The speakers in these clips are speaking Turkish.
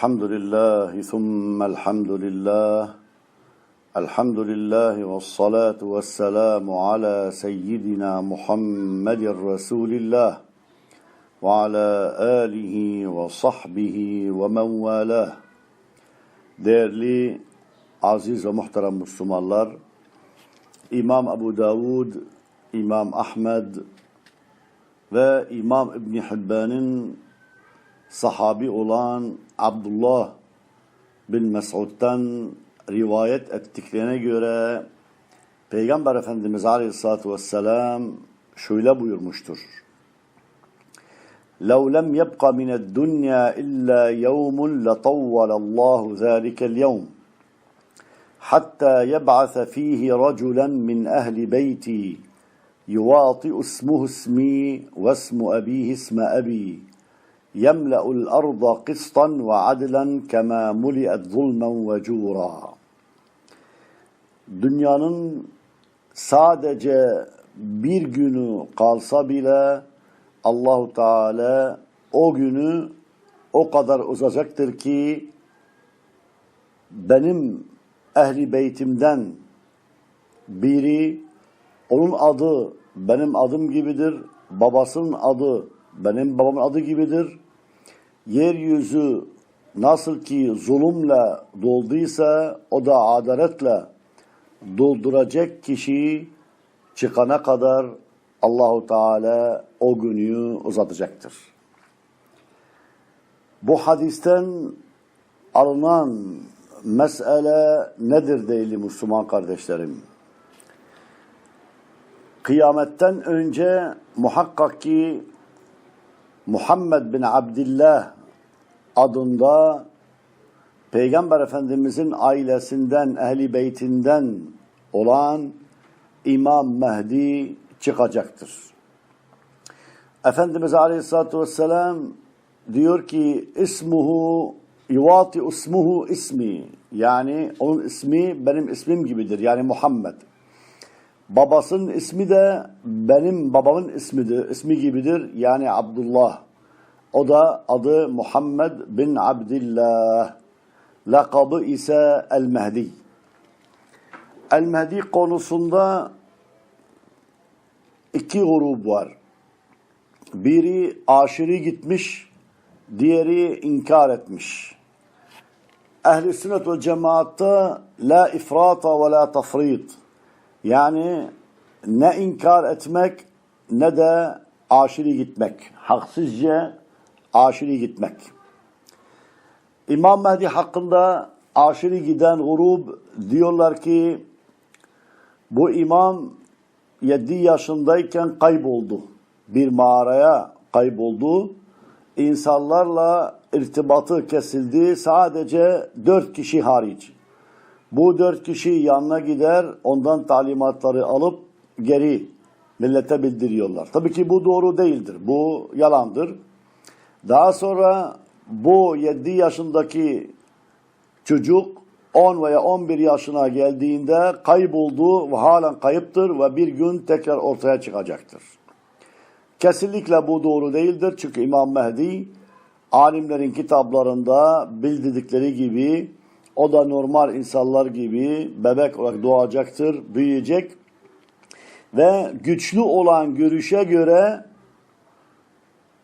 الحمد لله ثم الحمد لله. الحمد لله والصلاة والسلام على سيدنا محمد رسول الله وعلى آله وصحبه ومن والاه. Değerli, aziz ve muhterem Müslümanlar, İmam Ebu Davud, İmam Ahmed ve İmam İbni Hibban'ın sahabi olan Abdullah bin Mesud'dan rivayet ettiklerine göre Peygamber Efendimiz Aleyhisselatü Vesselam şöyle buyurmuştur. لو لم يبق من الدنيا إلا يوم لطول الله ذلك اليوم حتى يبعث فيه رجلا من أهل بيتي يواطئ اسمه اسمي واسم أبيه اسم أبي يملأ الأرض قسطا وعدلا كما ملئت ظلما وجورا Dünyanın sadece bir günü kalsa bile Allahu Teala o günü o kadar uzacaktır ki benim ehli beytimden biri onun adı benim adım gibidir, babasının adı benim babamın adı gibidir. Yeryüzü nasıl ki zulümle dolduysa o da adaletle dolduracak kişiyi çıkana kadar Allahu Teala o günü uzatacaktır. Bu hadisten alınan mesele nedir değerli Müslüman kardeşlerim? Kıyametten önce muhakkak ki Muhammed bin Abdullah adında Peygamber Efendimizin ailesinden, ehli beytinden olan İmam Mehdi çıkacaktır. Efendimiz Aleyhisselatü Vesselam diyor ki ismuhu yuvati ismuhu ismi yani onun ismi benim ismim gibidir yani Muhammed. Babasının ismi de benim babamın ismidir, ismi gibidir yani Abdullah. O da adı Muhammed bin Abdillah. Lakabı ise El-Mehdi. El-Mehdi konusunda iki grup var. Biri aşırı gitmiş, diğeri inkar etmiş. Ehli sünnet ve cemaatta la ifrata ve la tafrit. Yani ne inkar etmek ne de aşırı gitmek. Haksızca aşırı gitmek. İmam Mehdi hakkında aşırı giden grup diyorlar ki bu imam 7 yaşındayken kayboldu. Bir mağaraya kayboldu. İnsanlarla irtibatı kesildi. Sadece dört kişi hariç. Bu dört kişi yanına gider, ondan talimatları alıp geri millete bildiriyorlar. Tabii ki bu doğru değildir. Bu yalandır. Daha sonra bu 7 yaşındaki çocuk 10 veya 11 yaşına geldiğinde kayboldu ve halen kayıptır ve bir gün tekrar ortaya çıkacaktır. Kesinlikle bu doğru değildir. Çünkü İmam Mehdi alimlerin kitaplarında bildirdikleri gibi o da normal insanlar gibi bebek olarak doğacaktır, büyüyecek ve güçlü olan görüşe göre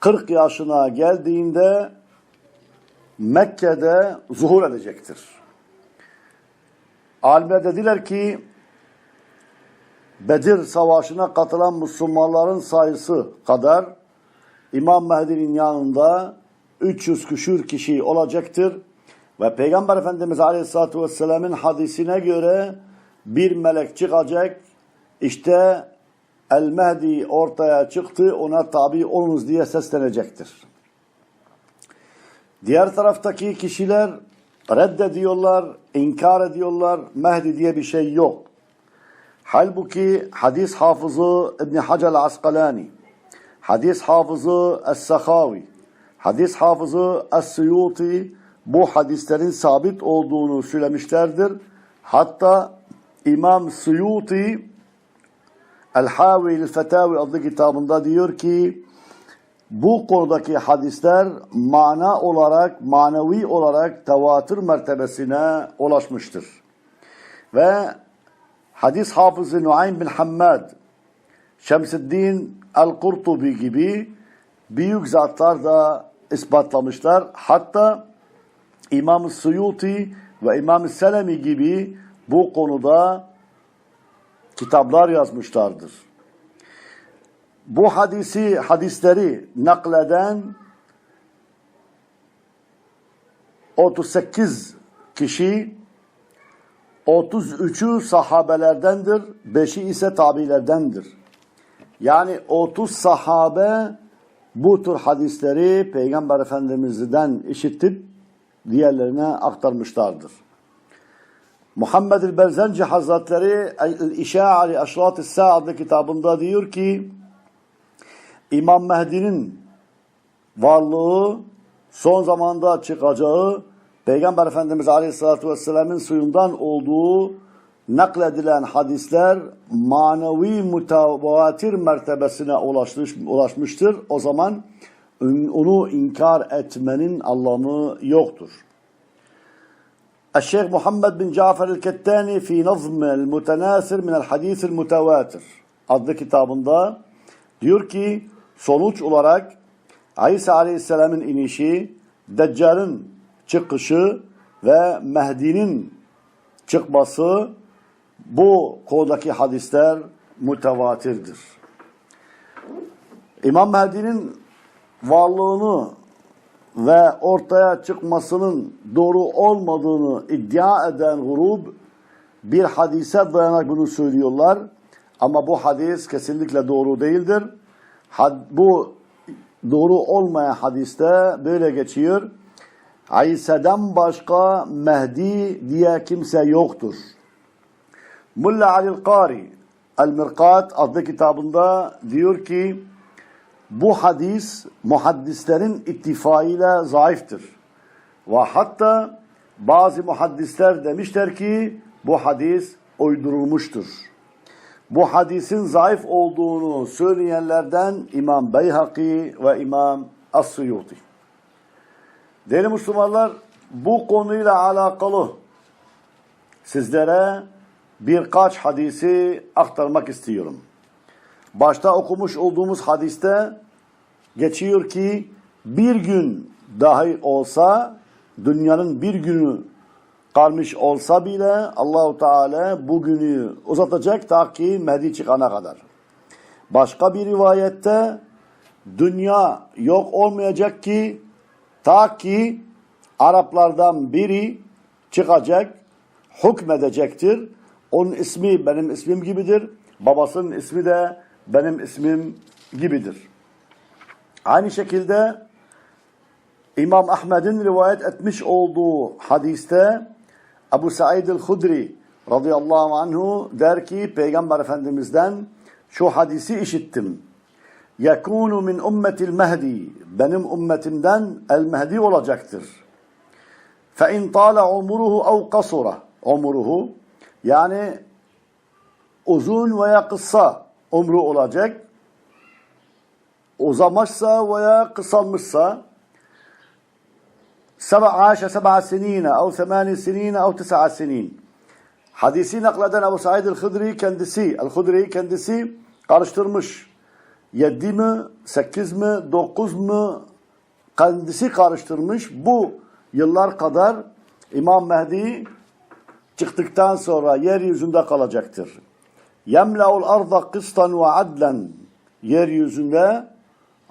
40 yaşına geldiğinde Mekke'de zuhur edecektir. Alimler dediler ki Bedir Savaşı'na katılan Müslümanların sayısı kadar İmam Mehdi'nin yanında 300 küsür kişi olacaktır. Ve Peygamber Efendimiz Aleyhisselatü Vesselam'ın hadisine göre bir melek çıkacak. İşte El Mehdi ortaya çıktı ona tabi olunuz diye seslenecektir. Diğer taraftaki kişiler reddediyorlar, inkar ediyorlar. Mehdi diye bir şey yok. Halbuki hadis hafızı İbni Hacer Askalani, hadis hafızı Es-Sakhavi, hadis hafızı Es-Suyuti bu hadislerin sabit olduğunu söylemişlerdir. Hatta İmam Suyuti El-Havil Fetavi adlı kitabında diyor ki bu konudaki hadisler mana olarak, manevi olarak tevatür mertebesine ulaşmıştır. Ve hadis hafızı Nuaym bin Hammad, Şemseddin el-Kurtubi gibi büyük zatlar da ispatlamışlar. Hatta İmam-ı Suyuti ve İmam-ı Selemi gibi bu konuda kitaplar yazmışlardır. Bu hadisi, hadisleri nakleden 38 kişi 33'ü sahabelerdendir, 5'i ise tabilerdendir. Yani 30 sahabe bu tür hadisleri Peygamber Efendimiz'den işitip diğerlerine aktarmışlardır. Muhammed el-Berzenci Hazretleri El-İşa'ali Aşrat-ı Sa'adlı kitabında diyor ki İmam Mehdi'nin varlığı son zamanda çıkacağı Peygamber Efendimiz Aleyhisselatü Vesselam'ın suyundan olduğu nakledilen hadisler manevi mutavatir mertebesine ulaşmış, ulaşmıştır. O zaman onu inkar etmenin anlamı yoktur. الشيخ محمد بن جعفر الكتاني في نظم المتناثر من الحديث المتواتر adlı kitabında diyor ki sonuç olarak İsa Aleyhisselam'ın inişi, Deccal'ın çıkışı ve Mehdi'nin çıkması bu konudaki hadisler mütevatirdir. İmam Mehdi'nin varlığını ve ortaya çıkmasının doğru olmadığını iddia eden grup bir hadise dayanarak bunu söylüyorlar. Ama bu hadis kesinlikle doğru değildir. Bu doğru olmayan hadiste böyle geçiyor. İsa'dan başka Mehdi diye kimse yoktur. Mulla Ali'l Qari El-Mirkat adlı kitabında diyor ki bu hadis muhaddislerin ittifaiyle zayıftır. Ve hatta bazı muhaddisler demişler ki bu hadis uydurulmuştur. Bu hadisin zayıf olduğunu söyleyenlerden İmam Beyhaki ve İmam As-Suyuti. Değerli Müslümanlar bu konuyla alakalı sizlere birkaç hadisi aktarmak istiyorum. Başta okumuş olduğumuz hadiste geçiyor ki bir gün dahi olsa dünyanın bir günü kalmış olsa bile Allahu Teala bu günü uzatacak ta ki Mehdi çıkana kadar. Başka bir rivayette dünya yok olmayacak ki ta ki Araplardan biri çıkacak, hükmedecektir. Onun ismi benim ismim gibidir. Babasının ismi de benim ismim gibidir. Aynı şekilde İmam Ahmed'in rivayet etmiş olduğu hadiste Ebu Said el-Hudri radıyallahu anhu der ki Peygamber Efendimiz'den şu hadisi işittim. Yekunu min ummetil mehdi benim ümmetimden el mehdi olacaktır. Fe in tala umuruhu ev kasura umuruhu yani uzun veya kısa umru olacak. Uzamışsa veya kısalmışsa sebe aşe sebe sinine ev semani sinine ev tisa sinin. Hadisi nakleden Ebu Said el-Hudri kendisi, el-Hudri kendisi karıştırmış. Yedi mi, sekiz mi, dokuz mu kendisi karıştırmış. Bu yıllar kadar İmam Mehdi çıktıktan sonra yeryüzünde kalacaktır. Yemla'ul arda kıstan ve adlen yeryüzünde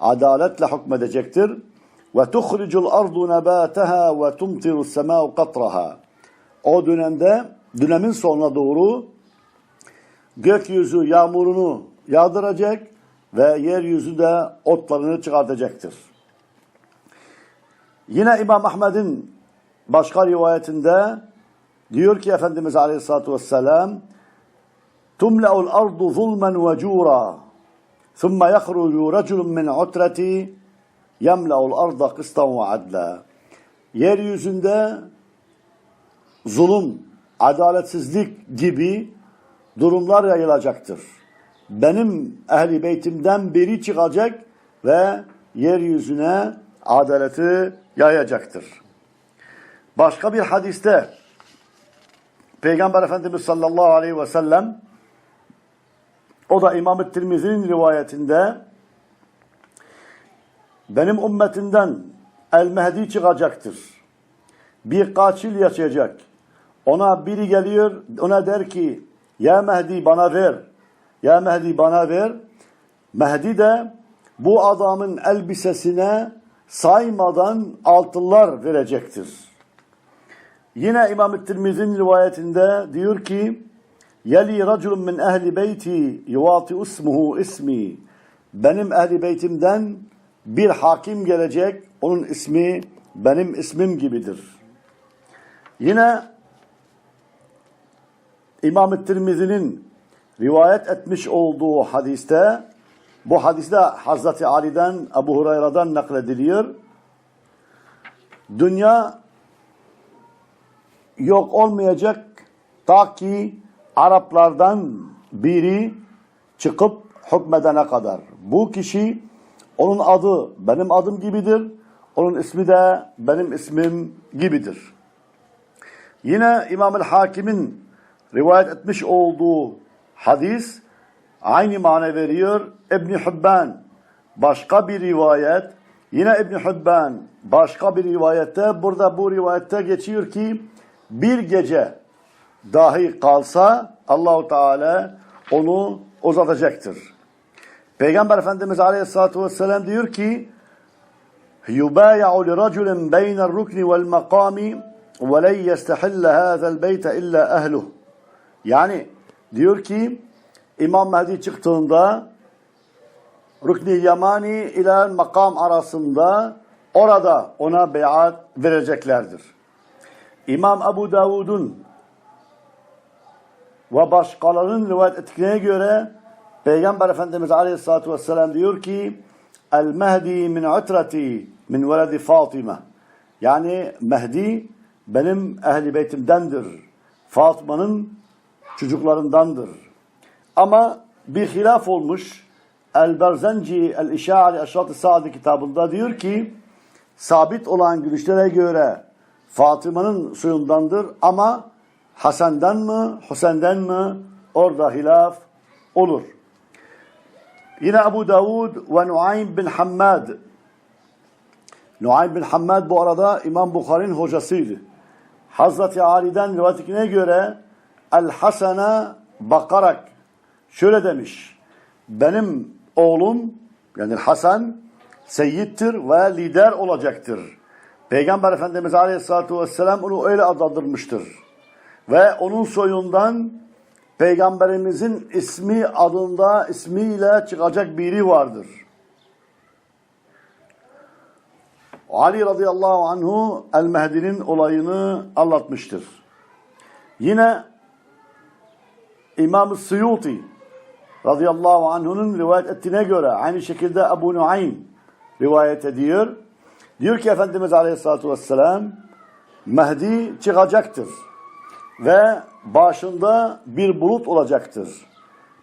adaletle hükmedecektir. Ve tuhricul ardu nebataha ve tumtiru sema'u katraha. O dönemde dönemin sonuna doğru gökyüzü yağmurunu yağdıracak ve yeryüzü de otlarını çıkartacaktır. Yine İmam Ahmed'in başka rivayetinde diyor ki Efendimiz Aleyhisselatü Vesselam تملأ الأرض ظلما وجورا ثم يخرج رجل من عترتي يملأ الأرض قسطا وعدلا Yeryüzünde zulüm, adaletsizlik gibi durumlar yayılacaktır. Benim ehli beytimden biri çıkacak ve yeryüzüne adaleti yayacaktır. Başka bir hadiste Peygamber Efendimiz sallallahu aleyhi ve sellem o da İmam-ı Tirmizi'nin rivayetinde benim ümmetimden El-Mehdi çıkacaktır. Birkaç yıl yaşayacak. Ona biri geliyor, ona der ki, Ya Mehdi bana ver. Ya Mehdi bana ver. Mehdi de bu adamın elbisesine saymadan altınlar verecektir. Yine İmam-ı Tirmizi'nin rivayetinde diyor ki, Yeli raculun min ehli beyti yuvati ismuhu ismi. Benim ehli beytimden bir hakim gelecek, onun ismi benim ismim gibidir. Yine İmam-ı Tirmizi'nin rivayet etmiş olduğu hadiste, bu hadiste Hazreti Ali'den, Ebu Hurayra'dan naklediliyor. Dünya yok olmayacak ta ki Araplardan biri çıkıp hükmedene kadar. Bu kişi onun adı benim adım gibidir. Onun ismi de benim ismim gibidir. Yine İmam-ül Hakim'in rivayet etmiş olduğu hadis aynı mana veriyor. İbn Hibban başka bir rivayet yine İbn Hibban başka bir rivayette burada bu rivayette geçiyor ki bir gece dahi kalsa Allahu Teala onu uzatacaktır. Peygamber Efendimiz Aleyhisselatü Vesselam diyor ki يُبَايَعُ لِرَجُلٍ بَيْنَ الرُّكْنِ وَالْمَقَامِ وَلَنْ يَسْتَحِلَّ هَذَا الْبَيْتَ اِلَّا اَهْلُهُ Yani diyor ki İmam Mehdi çıktığında Rükni Yamani ile makam arasında orada ona beyat vereceklerdir. İmam Ebu Davud'un ve başkalarının rivayet ettiklerine göre Peygamber Efendimiz Aleyhisselatü Vesselam diyor ki El Mehdi min utrati min veledi Fatıma yani Mehdi benim ehli beytimdendir. Fatıma'nın çocuklarındandır. Ama bir hilaf olmuş. El-Berzenci El-İşa'ali Eşrat-ı Sa'di kitabında diyor ki sabit olan görüşlere göre Fatıma'nın suyundandır ama Hasan'dan mı, Hüseyin'den mi orada hilaf olur. Yine Ebu Davud ve Nuaym bin Hammad. Nuaym bin Hammad bu arada İmam Bukhari'nin hocasıydı. Hazreti Ali'den rivayetine göre El-Hasan'a bakarak şöyle demiş. Benim oğlum yani Hasan seyyittir ve lider olacaktır. Peygamber Efendimiz Aleyhisselatü Vesselam onu öyle adlandırmıştır. Ve onun soyundan Peygamberimizin ismi adında ismiyle çıkacak biri vardır. Ali radıyallahu anhu El-Mehdi'nin olayını anlatmıştır. Yine İmam-ı Suyuti radıyallahu anh'unun rivayet ettiğine göre aynı şekilde Ebu Nuaym rivayet ediyor. Diyor ki Efendimiz Aleyhisselatü Vesselam Mehdi çıkacaktır ve başında bir bulut olacaktır.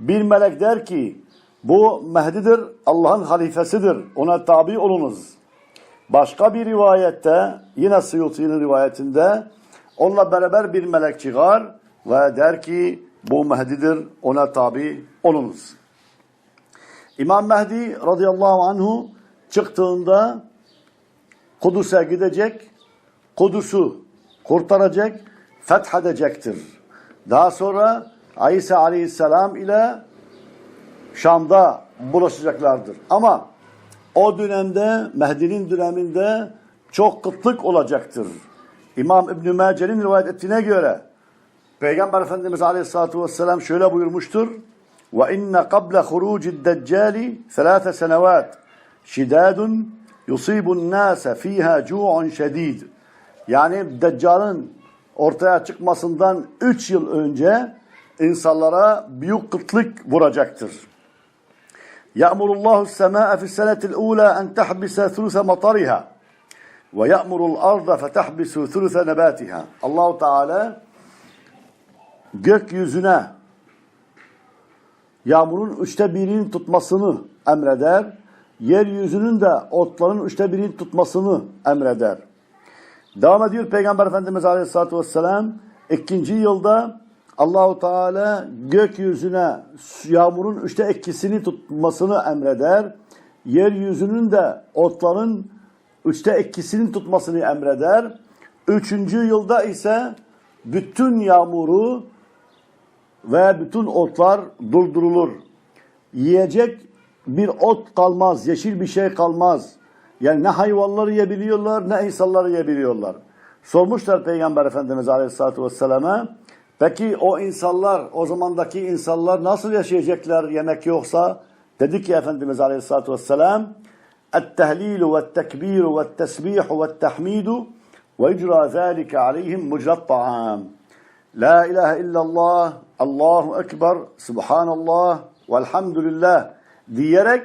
Bir melek der ki bu Mehdi'dir, Allah'ın halifesidir, ona tabi olunuz. Başka bir rivayette yine Suyuti'nin rivayetinde onunla beraber bir melek çıkar ve der ki bu Mehdi'dir, ona tabi olunuz. İmam Mehdi radıyallahu anhu çıktığında Kudüs'e gidecek, Kudüs'ü kurtaracak, fethedecektir. Daha sonra İsa aleyhisselam ile Şam'da bulaşacaklardır. Ama o dönemde Mehdi'nin döneminde çok kıtlık olacaktır. İmam İbn-i Mace'nin rivayet ettiğine göre Peygamber Efendimiz Aleyhisselatü Vesselam şöyle buyurmuştur. Ve inne kable hurucid deccali selâfe senevat şidâdun yusibun nâse fîhâ cu'un şedîd. Yani Deccal'ın ortaya çıkmasından 3 yıl önce insanlara büyük kıtlık vuracaktır. Ya'murullahu semâ'e fi senetil ula en tahbise thuluse matariha ve ya'murul arda fetahbisu thuluse nebatiha. Allahu Teala gökyüzüne yağmurun üçte birinin tutmasını emreder. Yeryüzünün de otların üçte birinin tutmasını emreder. Devam ediyor Peygamber Efendimiz Aleyhisselatü Vesselam ikinci yılda Allahu Teala gökyüzüne yağmurun üçte ikisini tutmasını emreder. Yeryüzünün de otların üçte ikisini tutmasını emreder. Üçüncü yılda ise bütün yağmuru ve bütün otlar durdurulur. Yiyecek bir ot kalmaz, yeşil bir şey kalmaz. Yani ne hayvanları yiyebiliyorlar ne insanları yiyebiliyorlar. Sormuşlar Peygamber Efendimiz Aleyhisselatü Vesselam'a. Peki o insanlar, o zamandaki insanlar nasıl yaşayacaklar yemek yoksa? Dedi ki Efendimiz Aleyhisselatü Vesselam التهليل والتكبير والتسبيح والتحميد ويجرى ذلك عليهم مجرى الطعام لا إله إلا الله الله أكبر سبحان الله والحمد لله diyerek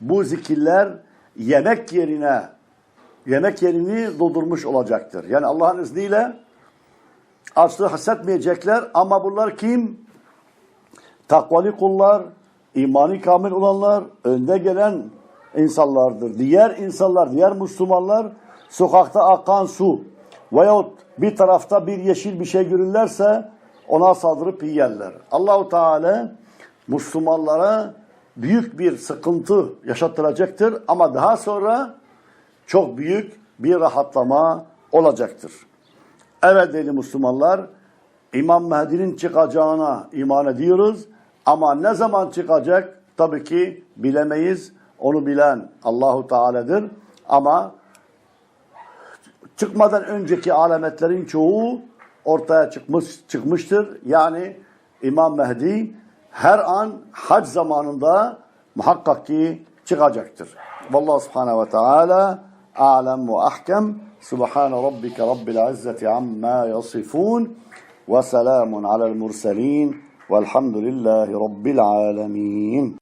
bu zikirler yemek yerine yemek yerini doldurmuş olacaktır. Yani Allah'ın izniyle açlığı hissetmeyecekler ama bunlar kim? Takvalı kullar, imani kamil olanlar, önde gelen insanlardır. Diğer insanlar, diğer Müslümanlar sokakta akan su veyahut bir tarafta bir yeşil bir şey görürlerse ona saldırıp yiyerler. Allahu Teala Müslümanlara büyük bir sıkıntı yaşattıracaktır ama daha sonra çok büyük bir rahatlama olacaktır. Evet değerli Müslümanlar, İmam Mehdi'nin çıkacağına iman ediyoruz ama ne zaman çıkacak tabii ki bilemeyiz. Onu bilen Allahu Teala'dır ama çıkmadan önceki alametlerin çoğu ortaya çıkmış çıkmıştır. Yani İmam Mehdi her an hac zamanında muhakkak ki çıkacaktır. Vallahu subhanehu ve teala a'lem ve ahkem. Subhane rabbike rabbil izzeti amma yasifun ve selamun alel murselin velhamdülillahi rabbil alemin.